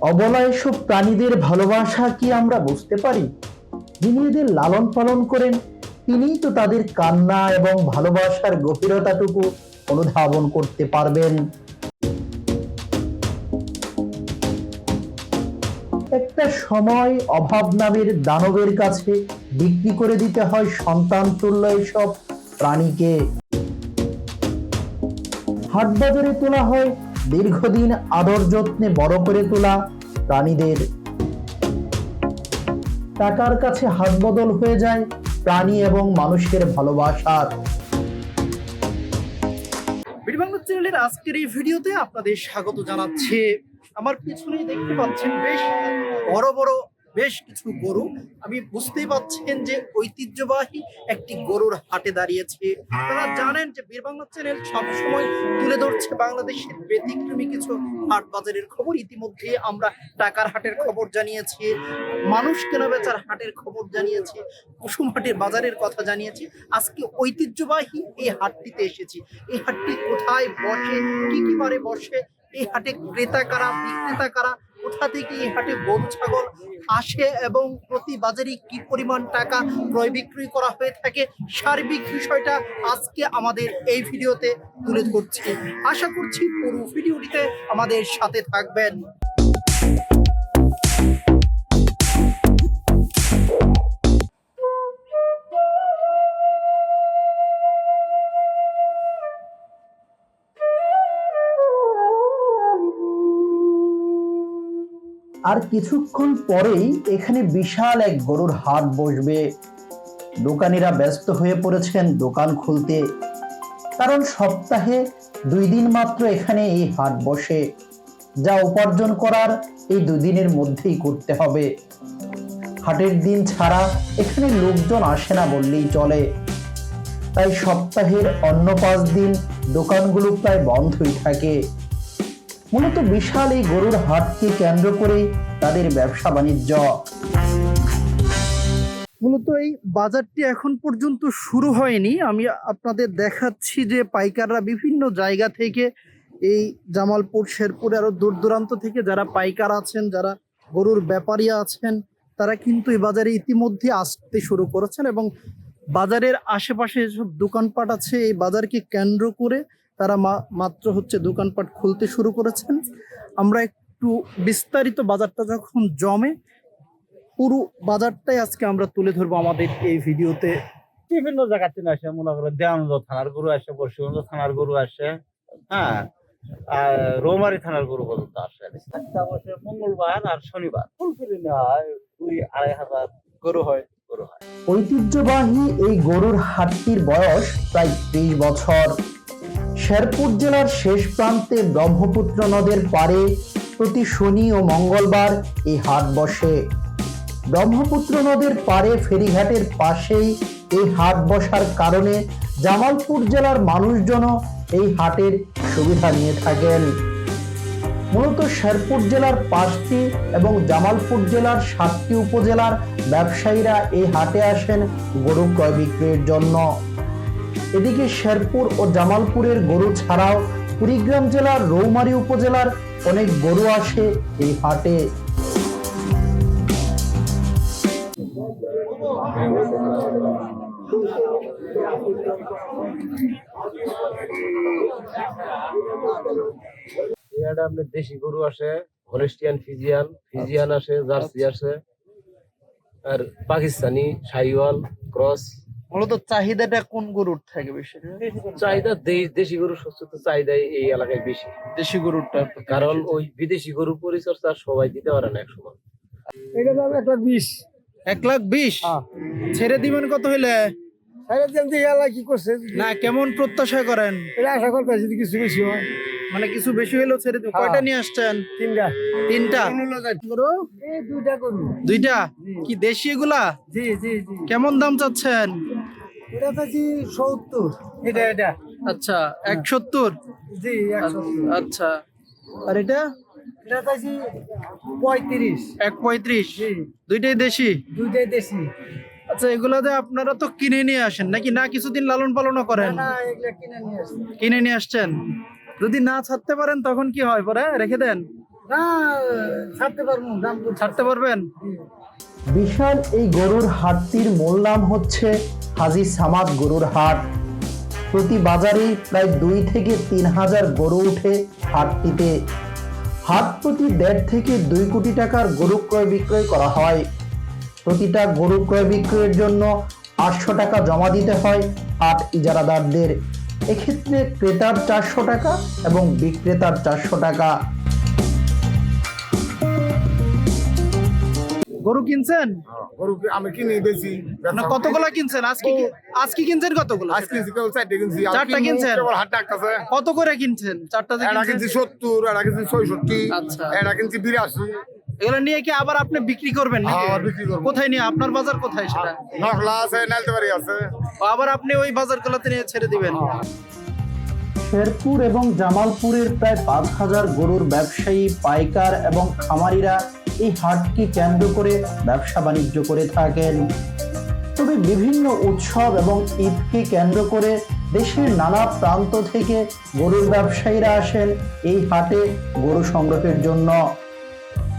অবলা প্রাণীদের ভালোবাসা কি আমরা বুঝতে পারি? যিনি এদের লালন পালন করেন, তিনিই তো তাদের কান্না এবং ভালোবাসার গভীরতাটুকু অনুধাবন করতে পারবেন। একটা সময় অভাব নামের দানবের কাছে বিক্রি করে দিতে হয় সন্তান তুল্য এসব প্রাণীকে। হাট বাজারে তোলা হয় দীর্ঘদিন আদর যত্নে বড় করে তোলা প্রাণীদের। টাকার কাছে হাত বদল হয়ে যায় প্রাণী এবং মানুষের ভালোবাসার। চ্যানেলের আজকের এই ভিডিওতে আপনাদের স্বাগত জানাচ্ছে। আমার পিছনে দেখতে পাচ্ছেন বেশ বড় বড় বেশ কিছু গরু। আমি বুঝতেই পাচ্ছেন যে ঐতিহ্যবাহী একটি গরুর হাটে দাঁড়িয়েছে। আপনারা জানেন যে বীরবাংলা চ্যানেল সবসময় তুলে ধরছে বাংলাদেশের ব্যতিক্রমী কিছু হাট বাজারের খবর। ইতিমধ্যে আমরা টাকার হাটের খবর জানিয়েছি মানুষ কেনা বেচার হাটের খবর জানিয়েছি কুসুম হাটের বাজারের কথা জানিয়েছি। আজকে ঐতিহ্যবাহী এই হাটটিতে এসেছি। এই হাটটি কোথায় বসে কি কি বারে বসে এই হাটে ক্রেতা কারা বিক্রেতা কারা কোথা থেকে এই হাটে গরু, ছাগল আসে এবং প্রতি বাজারে কি পরিমাণ টাকা ক্রয় বিক্রয় করা হয়ে থাকে সার্বিক বিষয়টা আজকে আমাদের এই ভিডিওতে তুলে ধরছি। আশা করছি পুরো ভিডিওটিতে আমাদের সাথে থাকবেন। আর কিছুক্ষণ পরেই এখানে বিশাল এক গরুর হাট বসবে। দোকানিরা ব্যস্ত হয়ে পড়েছেন দোকান খুলতে। কারণ সপ্তাহে দুই দিন মাত্র এখানে এই হাট বসে। যা উপার্জন করার এই দুই দিনের মধ্যেই করতে হবে। হাটের দিন ছাড়া এখানে লোকজন আসে না বললেই চলে। তাই সপ্তাহের অন্য পাঁচ দিন দোকানগুলো প্রায় বন্ধই থাকে। মূলত বিশাল এই গরুর হাটকে কেন্দ্র করে তাদের ব্যবসা বাণিজ্য। মূলত এই বাজারটি এখন পর্যন্ত শুরু হয়নি। আমি আপনাদের দেখাচ্ছি যে পাইকাররা বিভিন্ন জায়গা থেকে এই জামালপুর, শেরপুর আরও দূর দূরান্ত থেকে যারা পাইকার আছেন, যারা গরুর ব্যাপারী আছেন, তারা কিন্তু এই বাজারে ইতিমধ্যে আসতে শুরু করেছেন এবং বাজারের আশেপাশে যেসব দোকানপাট আছে, এই বাজারকে কেন্দ্র করে তারা মা- মাত্র হচ্ছে দোকানপাট খুলতে শুরু করেছেন। আমরা একটু বিস্তারিত বাজারটা যখন জমে পুরো বাজারটাই আজকে আমরা তুলে ধরবো আমাদের এই ভিডিওতে। বিভিন্ন জায়গা থেকে আসে মনে করেন দেয়ানন্দ থানার গরু আসে বর্ষিগঞ্জ থানার গরু আসে হ্যাঁ আর রৌমারি থানার গরু পর্যন্ত আসে। বসে মঙ্গলবার আর শনিবার ফুলফিলি না দুই আড়াই হাজার গরু হয় গরু হয়। ঐতিহ্যবাহী এই গরুর হাটটির বয়স প্রায় ত্রিশ বছর। শেরপুর জেলার শেষ প্রান্তে ব্রহ্মপুত্র নদের পারে প্রতি শনি ও মঙ্গলবার এই হাট বসে। ব্রহ্মপুত্র নদের পারে ফেরিঘাটের পাশেই এই হাট বসার কারণে জামালপুর জেলার মানুষজনও এই হাটের সুবিধা নিয়ে থাকেন। মূলত শেরপুর জেলার পাঁচটি এবং জামালপুর জেলার সাতটি উপজেলার ব্যবসায়ীরা এই হাটে আসেন গরু ক্রয় বিক্রয়ের জন্য। এদিকে শেরপুর ও জামালপুরের গরু ছাড়াও কুড়িগ্রাম জেলার রৌমারী উপজেলার অনেক গরু আসে এই হাটে। দেশি গরু আসে, হলেস্টিয়ান ফিজিয়ান ফিজিয়ান আসে, জার্সি আসে, আর পাকিস্তানি সাইওয়াল ক্রস। মূলত চাহিদাটা কোন গরুর থাকে বেশি? চাহিদা দে- দেশি গরুর সবচেয়ে চাহিদা এই এলাকায় বেশি। দেশি গরুরটা কারণ ওই বিদেশি গরু পরিচর্যা সবাই দিতে পারে না একসময়। এটা দাম একটা বিশ। এক লাখ বিশ? ছেড়ে দিবেন কত হইলে? সাড়ে তিন কি করছে? না কেমন প্রত্যাশা করেন? এটা আশা করতে যদি কিছু বেশি হয়। মানে কিছু বেশি হইলেও ছেড়ে হ্যাঁ। কয়টা নিয়ে আসছেন? তিনটা। তিনটা? গরু এই দুইটা করব। দুইটা? কি দেশি এগুলা? জি জি জি। কেমন দাম চাচ্ছেন? এটা পাচ্ছি সত্তর। এটা এটা। আচ্ছা এক সত্তর জি আচ্ছা। আর এটা? এটা পাচ্ছি পঁয়ত্রিশ। এক পঁয়ত্রিশ? জি। দুইটাই দেশি? দুইটাই দেশি। আচ্ছা এগুলাতে আপনারা তো কিনে নিয়ে আসেন নাকি না কিছুদিন লালন পালনও করেন? না এগুলা কিনে কিনে নিয়ে আসছেন? যদি না ছাড়তে পারেন তখন কি হয় পরে? রেখে দেন। ছাড়তে পারবেন? বিশাল এই গরুর হাটটির মূল নাম হচ্ছে হাজি সামাদ গরুর হাট। প্রতি বাজারেই প্রায় দুই থেকে তিন হাজার গরু উঠে হাটটিতে। হাট প্রতি দেড় থেকে দুই কোটি টাকার গরু ক্রয় বিক্রয় করা হয়। প্রতিটা গরু ক্রয় বিক্রয়ের জন্য আটশো টাকা জমা দিতে হয় হাট ইজারাদারদের। এক্ষেত্রে ক্রেতার চারশো টাকা এবং বিক্রেতার চারশো টাকা। গরু কিনছেন? গরু আমি কিনি বেশি না কতগুলো কিনছেন? আজকে আজকে কিনছেন কতগুলো? আজ কিনছি কেউ চারটে কিনছি। চারটা কিনছেন? কেবল হাট ডাকতেছে কত করে কিনছেন? চারটা কিনছি সত্তর এটা কিনছি ছয়ষট্টি আচ্ছা। এটা কিনছি বিরাশি। এগুলো নিয়ে কি আবার আপনি বিক্রি করবেন হ্যাঁ, আবার বিক্রি করব। কোথায় নিয়ে? আপনার বাজার কোথায় সেটা? নকলা আছে নালতেবাড়ি আছে। আবার আপনি ওই বাজারগুলোতে নিয়ে ছেড়ে দিবেন। শেরপুর এবং জামালপুরের প্রায় পাঁচ হাজার গরুর ব্যবসায়ী পাইকার এবং খামারিরা এই হাটকে কেন্দ্র করে ব্যবসা বাণিজ্য করে থাকেন। তবে বিভিন্ন উৎসব এবং ঈদকে কেন্দ্র করে দেশের নানা প্রান্ত থেকে গরুর ব্যবসায়ীরা আসেন এই হাটে গরু সংগ্রহের জন্য।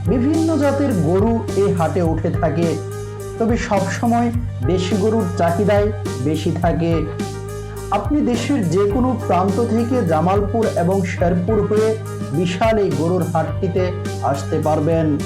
বিভিন্ন জাতের গরু এই হাটে উঠে থাকে। তবে সবসময় দেশি গরুর চাহিদাই বেশি থাকে। আপনি দেশের যে কোনো প্রান্ত থেকে জামালপুর এবং শেরপুর হয়ে বিশাল এই গরুর হাটটিতে আসতে পারবেন।